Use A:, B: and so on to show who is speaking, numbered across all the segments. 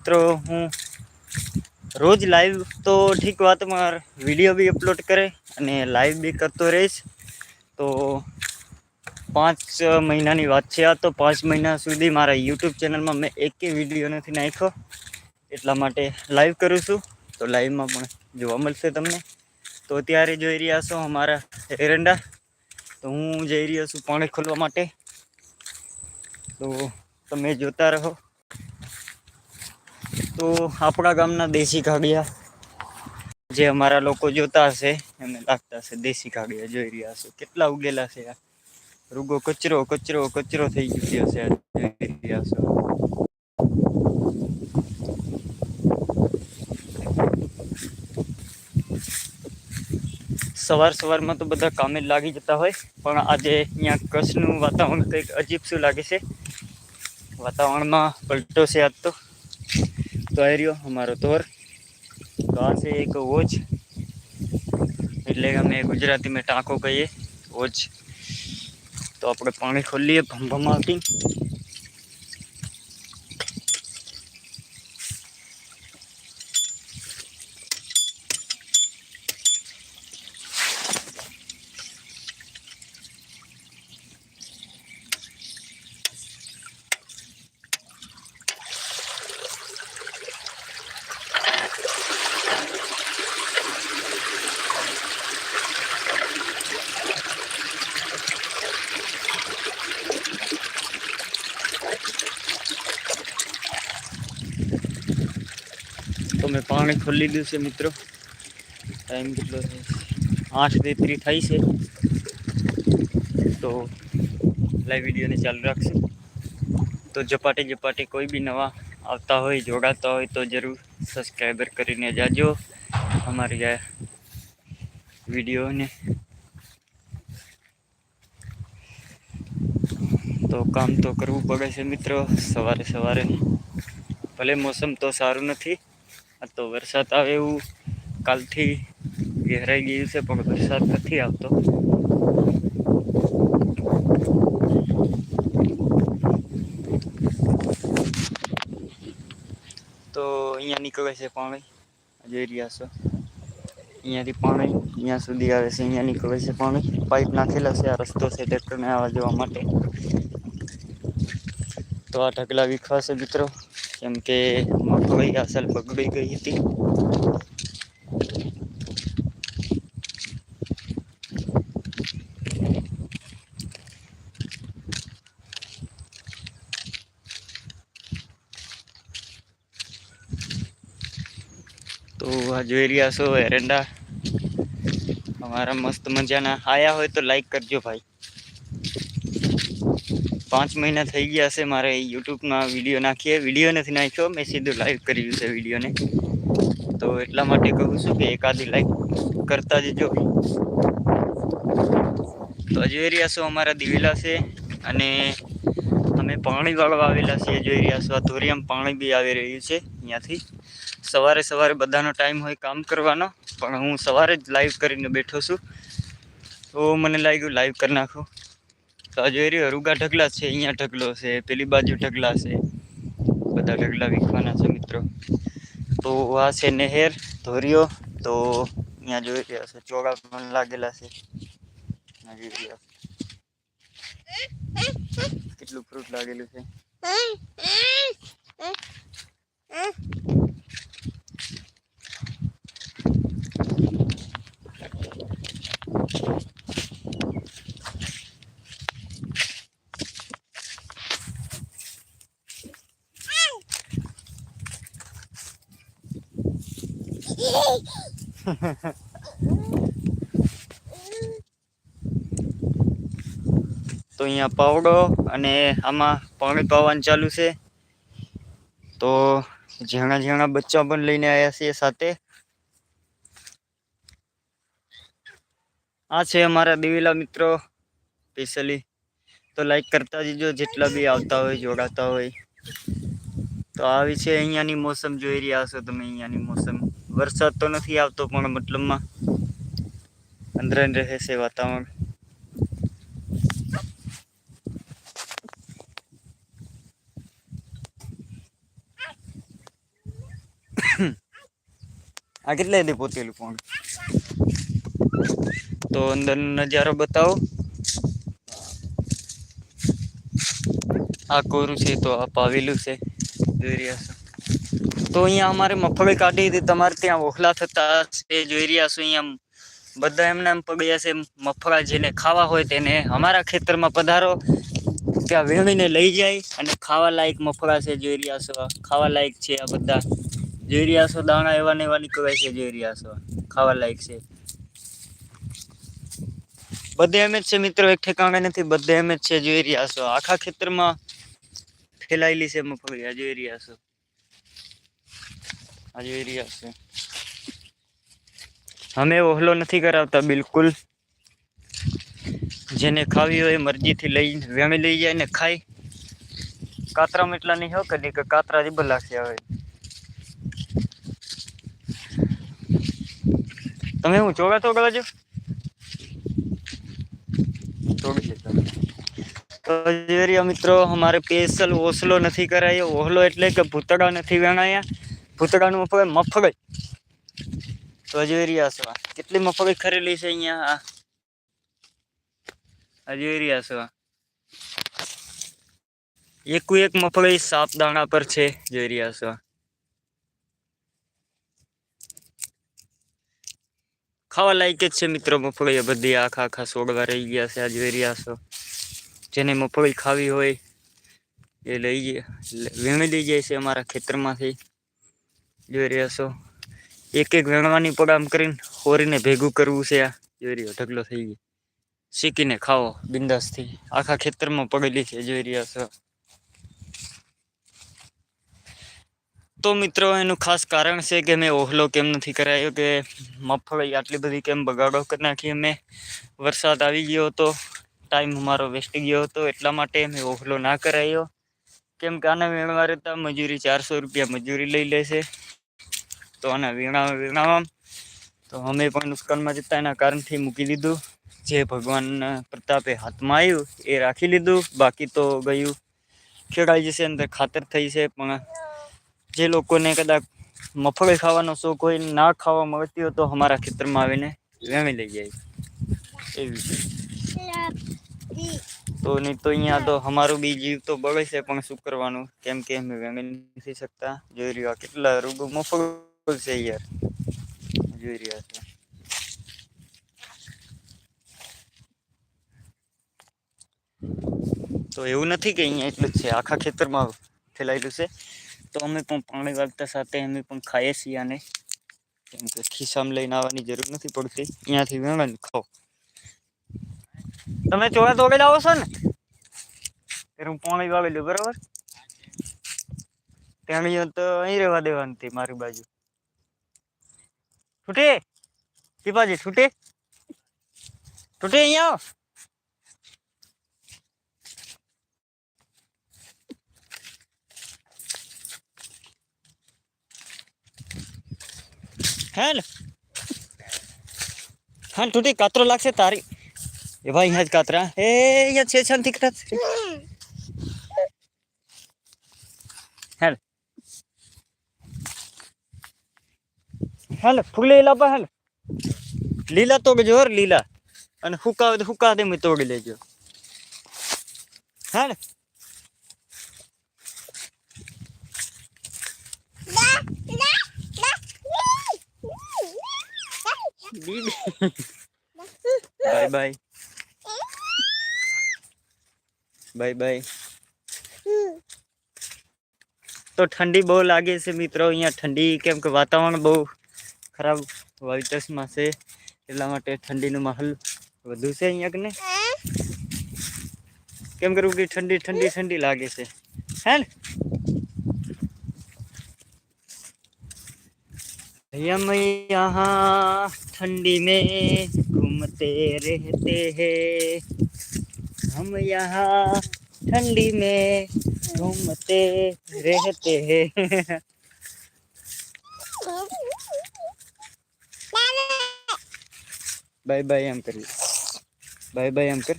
A: મિત્રો, હું રોજ લાઈવ તો ઠીક વાત માર વીડિયો બી અપલોડ કરે અને લાઈવ બી કરતો રહીશ. તો પાંચ મહિનાની વાત છે આ તો પાંચ મહિના સુધી મારા યુટ્યુબ ચેનલમાં મેં એકે વીડિયો નથી નાખ્યો. એટલા માટે લાઈવ કરું છું. તો લાઈવમાં પણ જોવા મળશે તમને. તો અત્યારે જોઈ રહ્યા છો અમારા એરંડા. તો હું જઈ રહ્યો છું પાણી ખોલવા માટે. તો તમે જોતા રહો. તો આપણા ગામના દેશી કાગડિયા જે અમારા લોકો જોતા હશે, એમને લાગતા હશે દેશી કાગડિયા જોઈ રહ્યા હશે. કેટલા ઉગેલા છે આ? રૂગો કચરો કચરો કચરો થઈ ગયો આ જોઈ રહ્યા છો સવાર સવારમાં તો બધા કામે લાગી જતા હોય, પણ આજે અહીંયા કચ્છનું વાતાવરણ કંઈક અજીબ શું લાગે છે? વાતાવરણમાં પલટો છે આજ તો. તો આ રહ્યો અમારો તોર. તો આ છે એક ઓજ. એટલે અમે ગુજરાતીમાં ટાંકો કહીએ, ઓજ. તો આપણે પાણી ખોલીએ ભમભમાવતી તો મેં પાણી ખોલી દીધું છે મિત્રો. ટાઈમ કેટલો આઠ તેત્રીસ થાય છે. તો લાઈવ વિડીયોને ચાલુ રાખશું. તો ઝપાટી ઝપાટી કોઈ બી નવા આવતા હોય, જોડાતા હોય, તો જરૂર સબસ્ક્રાઈબર કરીને જાજો. અમારી વિડીયોને તો કામ તો કરવું પડે છે મિત્રો. સવારે સવારે ભલે મોસમ તો સારું નથી, આ તો વરસાદ આવે એવું કાલથી ઘેરાઈ ગયું છે, પણ વરસાદ નથી આવતો. તો અહીંયા નીકળે છે પાણી. જોઈ રહ્યા છો. અહીંયાથી પાણી, અહીંયા સુધી આવે છે, અહીંયા નીકળે છે પાણી. પાઇપ નાખેલા છે, આ રસ્તો છે, ટ્રેક્ટરને આવવા જવા માટે. તો આ ઢગલા વિખવાશે મિત્રો. કેમ કે મગફળી અસલ બગડી ગઈ હતી. તો આ જોઈ રહ્યા છો એરંડા. અમારા મસ્ત મજાના. આયા હોય તો લાઈક કરજો ભાઈ. પાંચ મહિના થઈ ગયા છે મારે યુટ્યુબમાં વીડિયો નાખીએ. વીડિયો નથી નાખ્યો, મેં સીધું લાઈવ કર્યું છે વિડીયોને તો એટલા માટે કહું છું કે એકાદી લાઈક કરતા જજો. તો જોઈ રહ્યા છો અમારા દિવેલા છે અને અમે પાણી વાળવા આવેલા છીએ, જોઈ રહ્યા છો. આ પાણી બી આવી રહ્યું છે અહીંયાથી. સવારે સવારે બધાનો ટાઈમ હોય કામ કરવાનો, પણ હું સવારે જ લાઈવ કરીને બેઠો છું. તો મને લાગ્યું લાઈવ કરી નાખું. જોઈ રહ્યો રૂગા ઢગલા છે, અહીંયા ઢગલો છે, પેલી બાજુ ઢગલા છે. બધા ઢગલા વીખવાના છે મિત્રો. તો આ છે નહેર ધોરિયો તો અહીંયા જોઈ રહ્યા છે, ચોગા પણ લાગેલા છે. કેટલું ફ્રૂટ લાગેલું છે? તો અહીંયા પાવડો અને આમાં પાણી પાવાનું ચાલુ છે. તો ઝીણા ઝીણા બચ્ચા પણ લઈને આવ્યા છીએ સાથે. આ છે અમારા દિવેલા મિત્રો સ્પેશિયલી. તો લાઈક કરતા જજો, જેટલા બી આવતા હોય, જોડાતા હોય. તો આવી છે અહીંયાની મોસમ, જોઈ રહ્યા છો તમે અહીંયાની મોસમ. વરસાદ તો નથી આવતો, પણ મતલબમાં અંદર રહે છે વાતાવરણ. આ કેટલા દે પોતેલું પણ? તો અંદરનો નજારો બતાવો. આ કોરું છે તો આ પાવેલું છે. જોઈ તો અહીંયા અમારે મગફળી કાઢી હતી. તમારે ત્યાં ઓખલા થતા છે જોઈ રહ્યા છો અહીંયા બધા એમના એમ પગડ્યા છે મગફળા જેને ખાવા હોય તેને અમારા ખેતરમાં પધારો. ત્યાં વીણીને લઈ જાય અને ખાવા લાયક મગફળા છે જોઈ રહ્યા છો ખાવા લાયક છે આ બધા. જોઈ રહ્યા છો દાણા એવા ને એવા નીકળે છે જોઈ રહ્યા છો ખાવા લાયક છે. બધે એમ જ છે મિત્રો, એક ઠેકાણે નથી, બધે એમ જ છે જોઈ રહ્યા છો આખા ખેતરમાં ફેલાયેલી છે મગફળી આ જોઈ રહ્યા છો આ રહ્યા છો. અમે ઓહલો નથી કરાવતા બિલકુલ. જેને ખાવી હોય મરજીથી લઈ વેમી લઈ જાય ને ખાય. કાતરામાં એટલા નહીં હો કદી કે કાતરા જ લાગશે હોય તમે હું ચોગા તો છો ચોગી. તો જેરિયા મિત્રો અમારે સ્પેશિયલ ઓસલો નથી કરાયો. ઓહલો એટલે કે ભૂતડા નથી વેણાયા. ભૂતળાનું મફગળ મફગળ તો જોઈ રહ્યા છો. કેટલી મફગળ ખરેલી છે અહીંયા? આ. જોઈ રહ્યા છો. એકુ એક મફગળ સાપ દાણા પર છે. જોઈ રહ્યા છો. ખાવા લાયક જ છે મિત્રો મફળી બધી. આખા આખા સોગવા રહી ગયા છે. આ જોઈ રહ્યા છો. જેને મફળી ખાવી હોય એ લઈ વીણી લઈ જાય છે અમારા ખેતરમાંથી. જોઈ રહ્યા છો. એક એક વેણવાની પગ આમ કરીને હોરીને ભેગું કરવું છે આ. જોઈ રહ્યો, ઢગલો થઈ ગયો. શીખીને ખાઓ, બિંદાસથી. આખા ખેતરમાં પડેલી છે, જોઈ રહ્યા છો. તો મિત્રો, એનું ખાસ કારણ છે કે મેં ઓહલો કેમ નથી કરાયો કે મગફળી આટલી બધી કેમ બગાડો કરી નાખી અમે. વરસાદ આવી ગયો હતો, ટાઈમ અમારો વેસ્ટ ગયો હતો, એટલા માટે મેં ઓહલો ના કરાયો. કેમ કે આના વેણવા રહેતા મજૂરી ચારસો રૂપિયા મજૂરી લઈ લેશે તો આના વીણા વીણાવા તો અમે પણ નુકસાનમાં જતા એના કારણથી મૂકી દીધું. જે ભગવાનના પ્રતાપે હાથમાં આવ્યું એ રાખી લીધું. બાકી તો ગયું. ખેડાઈ જશે અંદર ખાતર થઈ છે, પણ જે લોકોને કદાચ મફળી ખાવાનો શોખ હોય, ના ખાવા મળતી હોય તો અમારા ખેતરમાં આવીને વેમી લઈ જાય. એવી છે. તો નહીં તો અહીંયા તો અમારું બી જીવ તો બગડશે પણ શું કરવાનું? કેમ કે અમે વેમી નથી શકતા. જોઈ રહ્યા કેટલા રૂગો, મફળ છે યાર જોઈ રહ્યા તો એવું નથી કે અહીંયા એટલું જ છે. આખા ખેતરમાં ફેલાયેલું છે. તો અમે પણ પાણી વાગતા સાથે અમે પણ ખાઈએ છીએ અને કેમ કે ખિસ્સામાં લઈને આવવાની જરૂર નથી પડતી. અહીંયાથી વેણ ખાઓ. તમે ચોળા તો આવો છો ને? ત્યારે હું પાણી વાવેલું બરાબર? તેણીઓ તો અહીં રહેવા દેવાની મારી બાજુ. છૂટે પીપાજી છૂટે છૂટે અહીંયા આવો હે ને હા તૂટી કાતરો લાગશે તારી. એ ભાઈ અહીંયા જ કાતરા. એ અહીંયા છે છે તીકરા હેલ, ફૂલેલા લાપા હેલ. લીલા તો જોર લીલા. અને હુકાવે તો હુકા દે મેં તોડી લેજો. હેલ. Bye bye. Bye bye. તો ઠંડી બહુ લાગે છે મિત્રો, અહીંયા ઠંડી કેમ કે વાતાવરણ બહુ ખરાબ વાઇટસમાં છે એટલા માટે ઠંડીનો માહોલ વધુ છે અહીંયા કને કેમ કરું કે ઠંડી ઠંડી ઠંડી લાગે છે હે ને हम यहाँ ठंडी में घूमते रहते हैं हम यहाँ ठंडी में घूमते रहते हैं બાય બાય એમ કરી બાય બાય એમ કર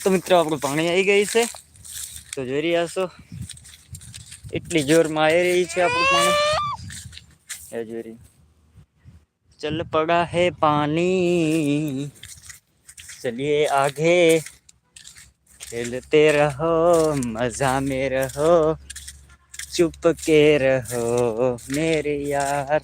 A: તો મિત્રો આપણું પાણી આવી ગઈ છે તો જોઈ રહ્યા છો એટલી જોરમાં આવી રહી છે આપણું પાણી એ જોઈ રહી चल पड़ा है पानी चलिए आगे खेलते रहो मजा में रहो चुप के रहो मेरे यार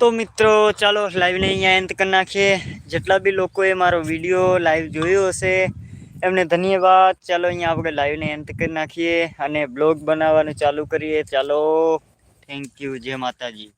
A: તો મિત્રો, ચાલો લાઈવને અહીંયા એન્ડ કરી નાખીએ. જેટલા બી લોકોએ મારો વીડિયો લાઈવ જોયો હશે, એમને ધન્યવાદ. ચાલો અહીંયા આપણે લાઈવને એન્ડ કરી નાખીએ અને બ્લોગ બનાવવાનું ચાલુ કરીએ. ચાલો થેન્ક યુ જય માતાજી.